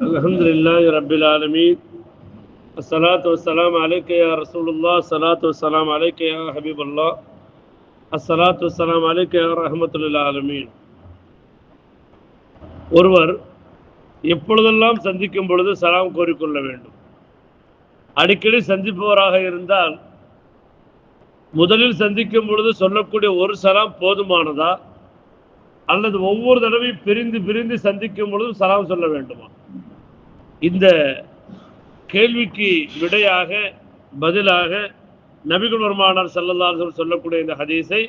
الحمد لله رب العالمين الصلاة والسلام عليك يا رسول الله الصلاة والسلام عليك يا حبيب الله الصلاة والسلام عليك يا رحمة للعالمين ஒருவர் எப்பொழுதெல்லாம் சந்திக்கும் பொழுது சலாம் கோரிக்கொள்ள வேண்டும் அடிக்கடி சந்திப்பவராக இருந்தால் முதலில் சந்திக்கும் பொழுது சொல்லக்கூடிய ஒரு சலாம் போதுமானதா அல்லது ஒவ்வொரு தடவையும் பிரிந்து பிரிந்து சந்திக்கும் பொழுதும் சலாம் சொல்ல வேண்டுமா இந்த கேள்விக்கு விடையாக பதிலாக நபிகள் பெருமானார் ஸல்லல்லாஹு சொல்லக்கூடிய இந்த ஹதீஸை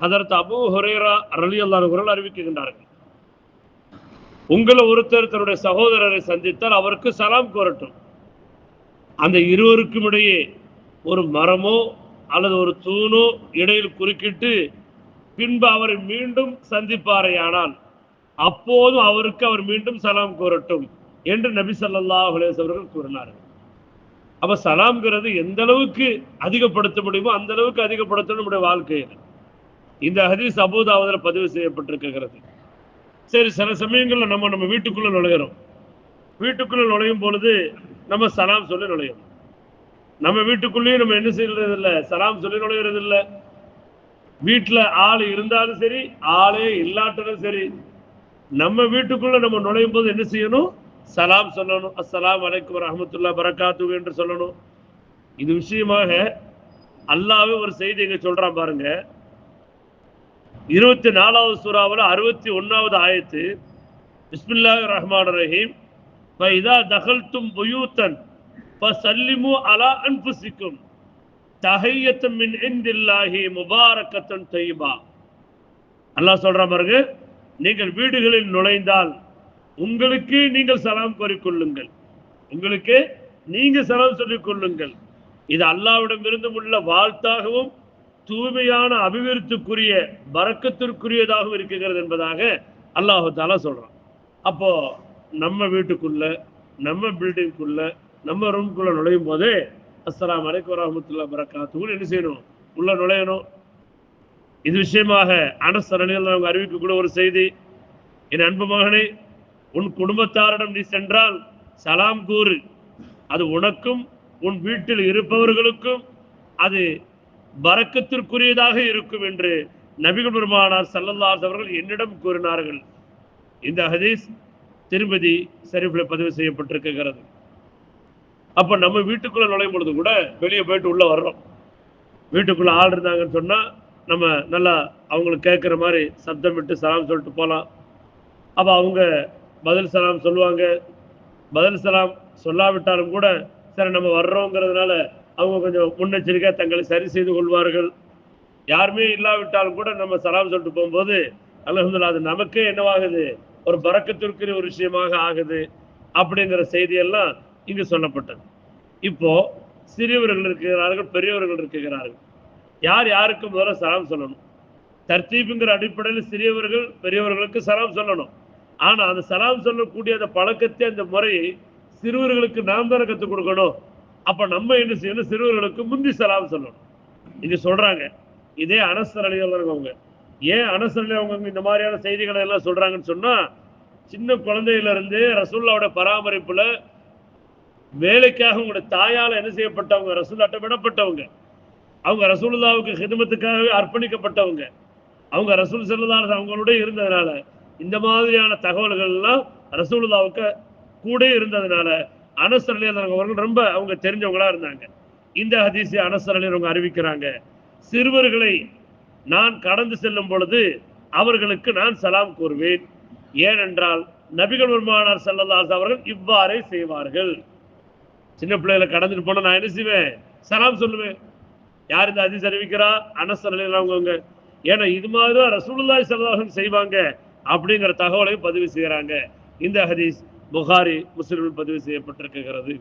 அதற்கு அபூ ஹுரேரா ரலியல்லாஹு அவர்கள் அறிவிக்கின்றார்கள். உங்களை ஒருத்தர் தன்னுடைய சகோதரரை சந்தித்தால் அவருக்கு சலாம் கோரட்டும். அந்த இருவருக்கும் இடையே ஒரு மரமோ அல்லது ஒரு தூணோ இடையில் குறுக்கிட்டு பின்பு அவரை மீண்டும் சந்திப்பாரையானால் அப்போதும் அவருக்கு அவர் மீண்டும் சலாம் கூறட்டும் என்று நபி சல்லா அலேஸ் அவர்கள் கூறினார்கள். அப்போ சலாம்ங்கிறது எந்த அளவுக்கு அதிகப்படுத்த முடியுமோ அந்த அளவுக்கு அதிகப்படுத்த நம்முடைய வாழ்க்கையில். இந்த ஹதீஸ் அபூதாவதில் பதிவு செய்யப்பட்டிருக்கிறது. சரி சில சமயங்களில் நம்ம நம்ம வீட்டுக்குள்ளே நுழையிறோம். வீட்டுக்குள்ளே நுழையும் பொழுது நம்ம சலாம் சொல்லி நுழையும் நம்ம வீட்டுக்குள்ளேயும் நம்ம என்ன செய்யறது இல்லை சலாம் சொல்லி நுழையிறது இல்லை வீட்டில் ஆள் இருந்தாலும் சரி ஆளே இல்லாட்டாலும் சரி நம்ம வீட்டுக்குள்ளே நம்ம நுழையும் போது என்ன செய்யணும்? சலாம் சொல்லணும். அஸ்ஸலாம் வலைக்கும் ரஹமத்துல்லா பரக்காத்து என்று சொல்லணும். இது விஷயமாக அல்லாவே ஒரு செய்தி இங்க சொல்றான் பாருங்க. இருபத்தி நாலாவது சூறாவில் அறுபத்தி ஒன்னாவது ஆயத்து பிஸ்மில்லா ரஹ்மான் ரஹீம் இதா தகல்தும் புயூத்தன் ஃபசல்லிமு அலா அன்புசிக்கும் தஹையத்தும் மின் இந்தில்லாஹி முபாரக்கத்தன் தையபா. அல்லாஹ் சொல்றான் பாருங்க நீங்கள் வீடுகளில் நுழைந்தால் உங்களுக்கு நீங்கள் சலாம் கோரிக்கொள்ளுங்கள். உங்களுக்கு நீங்க சலாம் சொல்லிக் கொள்ளுங்கள் இது அல்லாவிடமிருந்து உள்ள வாழ்த்தாகவும் தூய்மையான அபிவிருத்திக்குரிய வரக்கத்திற்குரியதாகவும் இருக்கிறது என்பதாக அல்லாஹு தாலா சொல்றான். அப்போ நம்ம வீட்டுக்குள்ள நம்ம பில்டிங்குள்ள நம்ம ரூம்குள்ள நுழையும் போதே அஸ்ஸலாம் வலைக்கம் வரமத்துல்லா பரக்காத்துன்னு என்ன செய்யணும்? உள்ள நுழையணும். இது விஷயமாக அனசரணியில் அவங்க கூட ஒரு செய்தி. என் அன்பு மகனை உன் குடும்பத்தாரிடம் நீ சென்றால் சலாம் கூறு. அது உனக்கும் உன் வீட்டில் இருப்பவர்களுக்கும் அது வரக்கத்திற்குரியதாக இருக்கும் என்று நபிகள் பெருமானார் சல்லல்லாஸ் அவர்கள் என்னிடம் கூறினார்கள். இந்த ஹதீஸ் திருமதி சரிப்பில் பதிவு செய்யப்பட்டிருக்கிறது. அப்போ நம்ம வீட்டுக்குள்ளே நுழையும் பொழுது கூட வெளியே போயிட்டு உள்ளே வர்றோம். வீட்டுக்குள்ளே ஆள் இருந்தாங்கன்னு சொன்னால் நம்ம நல்லா அவங்களுக்கு கேட்குற மாதிரி சப்தம் விட்டு சலாம் சொல்லிட்டு போகலாம் அப்போ அவங்க பதில் சலாம் சொல்லுவாங்க. பதில் சலாம் சொல்லாவிட்டாலும் கூட சரி நம்ம வர்றோங்கிறதுனால அவங்க கொஞ்சம் முன்னெச்சரிக்கையாக தங்களை சரி செய்து கொள்வார்கள். யாருமே இல்லாவிட்டாலும் கூட நம்ம சலாம் சொல்லிட்டு போகும்போது அலமதுல்லா அது நமக்கே என்னவாகுது? ஒரு பறக்கத்திற்குரிய ஒரு விஷயமாக ஆகுது அப்படிங்கிற செய்தியெல்லாம் இங்கு சொல்லப்பட்டது. இப்போ சிறியவர்கள் இருக்கிறார்கள் பெரியவர்கள் இருக்கிறார்கள். யார் யாருக்கு முதல்ல சலாம் சொல்லணும்? தர்த்தீப்புங்கிற அடிப்படையில் சிறியவர்கள் பெரியவர்களுக்கு சலாம் சொல்லணும். ஆனா அந்த சலாம் சொல்லக்கூடிய அந்த பழக்கத்தை அந்த முறையை சிறுவர்களுக்கு நாம் தானே கற்றுக் கொடுக்கணும். அப்ப நம்ம என்ன செய்யணும்? சிறுவர்களுக்கு முந்தி சலாம் சொல்லணும். இது சொல்றாங்க. இதே அனசர் அவங்க ஏன் அனசர் அவங்க இந்த மாதிரியான செய்திகளை எல்லாம் சொல்றாங்கன்னு சொன்னா சின்ன குழந்தையில இருந்து ரசூல்லாவோட பராமரிப்புல வேலைக்காக உங்களுடைய தாயால் என்ன செய்யப்பட்டவங்க? ரசூல்லாட்ட விடப்பட்டவங்க. அவங்க ரசூலுல்லாவுக்கு ஹிதமத்துக்காகவே அர்ப்பணிக்கப்பட்டவங்க. அவங்க ரசூல் செல்லதான அவங்களோட இருந்ததுனால இந்த மாதிரியான தகவல்கள் எல்லாம் ரசூலுல்லாவுக்கு கூட இருந்ததுனால அனசர் அலி அவர்கள் ரொம்ப அவங்க தெரிஞ்சவங்களா இருந்தாங்க. இந்த ஹதீஸை அனசர் அலி அவங்க அறிவிக்கிறாங்க. சிறுவர்களை நான் கடந்து செல்லும் பொழுது அவர்களுக்கு நான் சலாம் கூறுவேன். ஏனென்றால் நபிகள் பெருமானார் சல்லல்லாஸ் அவர்கள் இவ்வாறே செய்வார்கள். சின்ன பிள்ளைகளை கடந்துட்டு போனால் நான் என்ன செய்வேன்? சலாம் சொல்லுவேன். யார் இந்த ஹதீஸ் அறிவிக்கிறா? அனசர் அலி அவங்க ஏன்னா இது மாதிரி தான் ரசூலுல்லாய் சல்லாஹம் செய்வாங்க. அப்படிங்கிற தகவலை பதிவு செய்கிறாங்க. இந்த ஹதீஸ் புகாரி முஸ்லிமில் பதிவு செய்யப்பட்டிருக்கிறது.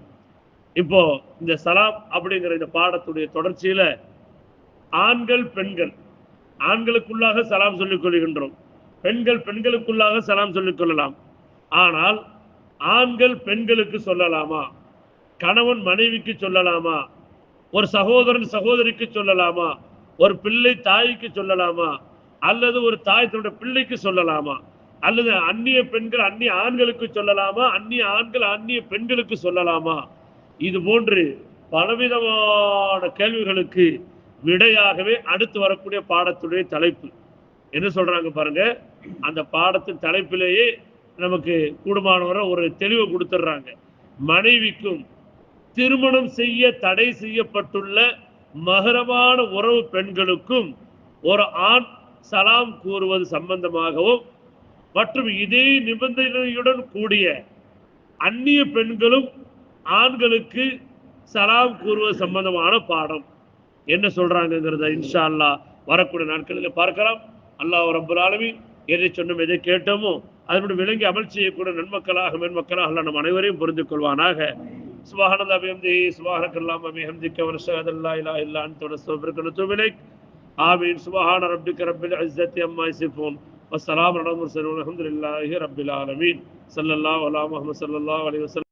இப்போ இந்த சலாம் அப்படிங்கிற இந்த பாடத்துடைய தொடர்ச்சியில ஆண்கள் பெண்கள். ஆண்களுக்குள்ளாக சலாம் சொல்லிக் கொள்கின்றோம். பெண்கள் பெண்களுக்குள்ளாக சலாம் சொல்லிக் கொள்ளலாம். ஆனால் ஆண்கள் பெண்களுக்கு சொல்லலாமா? கணவன் மனைவிக்கு சொல்லலாமா? ஒரு சகோதரன் சகோதரிக்கு சொல்லலாமா? ஒரு பிள்ளை தாய்க்கு சொல்லலாமா? அல்லது ஒரு தாய் தன்னுடைய பிள்ளைக்கு சொல்லலாமா? அல்லது அந்நிய பெண்கள் அந்நிய ஆண்களுக்கு சொல்லலாமா? அந்நிய ஆண்கள் அந்நிய பெண்களுக்கு சொல்லலாமா? இது போன்று பலவிதமான கேள்விகளுக்கு விடையாகவே அடுத்து வரக்கூடிய பாடத்துடைய தலைப்பு. என்ன சொல்றாங்க பாருங்க? அந்த பாடத்தின் தலைப்பிலேயே நமக்கு கூடுமானவரை ஒரு தெளிவை கொடுத்துட்றாங்க மனைவிக்கும் திருமணம் செய்ய தடை செய்யப்பட்டுள்ள மகரமான உறவு பெண்களுக்கும் ஒரு ஆண் சலாம் கூறுவது சம்பந்தமாகவும் மற்றும் இதே நிபந்தனையுடன் கூடிய அந்நிய பெண்களும் ஆண்களுக்கு சலாம் கூறுவது சம்பந்தமான பாடம். என்ன சொல்றாங்கிறத இன்ஷா அல்லாஹ் வரக்கூடிய நாட்களில் பார்க்கலாம். அல்லாஹ் ரப்பல் எதை சொன்னோம் எதை கேட்டோமோ அதனுடைய விளங்கி அமல் செய்யக்கூடிய நன்மக்களாக மென்மக்களாக அல்லாஹ் நம் அனைவரையும் புரிந்து கொள்வானாக. சுபஹானல்லாஹி வபிஹம்திஹி சுபஹானக்கல்லாஹு வபிஹம்திக இல்லா அல்லா இலாஹ இல்லா அன்த آمين. سبحان ربك رب العزة أما يصفون. والسلام على المرسلين والحمد لله رب العالمين. صلى الله على محمد صلى الله عليه وسلم.